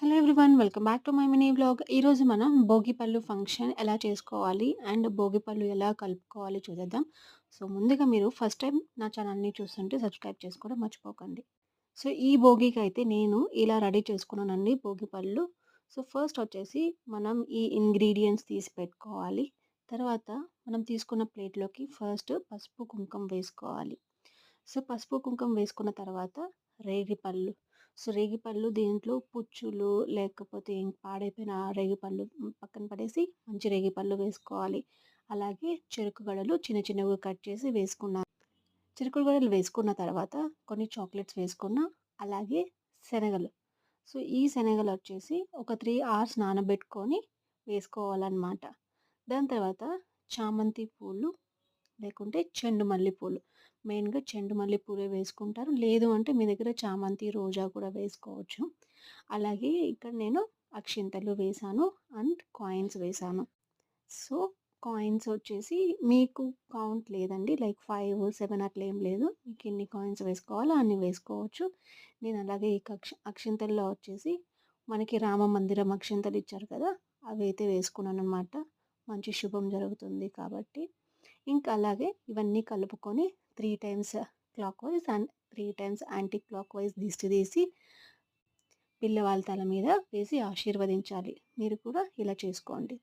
Hello everyone welcome back to my mini blog. ఈరోజు మనం భోగిపళ్ళు function ఎలా చేసుకోవాలి అండ్ భోగిపళ్ళు ఎలా కలుపుకోవాలి చూద్దాం సో ముందుగా మీరు ఫస్ట్ టైం నా ఛానల్ని చూస్తుంటే సబ్స్క్రైబ్ చేసుకోవడం మర్చిపోకండి. సో ఈ భోగికి అయితే నేను ఇలా రెడీ చేసుకున్నానండి భోగిపళ్ళు సో ఫస్ట్ వచ్చేసి మనం ఈ ఇంగ్రీడియంట్స్ తీసి పెట్టుకోవాలి. తర్వాత మనం తీసుకున్న ప్లేట్లోకి ఫస్ట్ పసుపు కుంకుమ వేసుకోవాలి. సో పసుపు కుంకుమ వేసుకున్న తర్వాత రేగిపళ్ళు సో రేగిపళ్ళు దీంట్లో? పుచ్చులు లేకపోతే పాడైపోయిన రేగిపళ్ళు పక్కన పడేసి మంచి రేగిపళ్ళు వేసుకోవాలి. అలాగే చెరుకు గడలు చిన్న చిన్నవి కట్ చేసి వేసుకున్నాను చెరుకు గడలు వేసుకున్న తర్వాత కొన్ని చాక్లెట్స్ వేసుకున్న అలాగే శనగలు. సో ఈ శనగలు వచ్చేసి ఒక త్రీ అవర్స్ నానబెట్టుకొని వేసుకోవాలన్నమాట. దాని తర్వాత చామంతి పూలు లేకుంటే చెండు మల్లెపూలు. మెయిన్గా చెండు మల్లెపూలే వేసుకుంటారు. లేదు అంటే మీ దగ్గర చామంతి రోజా కూడా వేసుకోవచ్చు. అలాగే ఇక్కడ నేను అక్షింతలు వేసాను అండ్ కాయిన్స్ వేసాను. సో కాయిన్స్ వచ్చేసి మీకు కౌంట్ లేదండి. లైక్ ఫైవ్ సెవెన్ అట్లా ఏం లేదు. మీకు ఎన్ని కాయిన్స్ వేసుకోవాలో అన్ని వేసుకోవచ్చు. నేను అలాగే ఈ అక్ష అక్షింతల్లో వచ్చేసి మనకి రామ మందిరం అక్షింతలు ఇచ్చారు కదా అవి అయితే వేసుకున్నాను అనమాట మంచి శుభం జరుగుతుంది కాబట్టి. ఇంకా అలాగే ఇవన్నీ కలుపుకొని three times clockwise and three times anticlockwise దిష్టి తీసి పిల్లవాళ్ళ తల మీద వేసి ఆశీర్వదించాలి. మీరు కూడా ఇలా చేసుకోండి.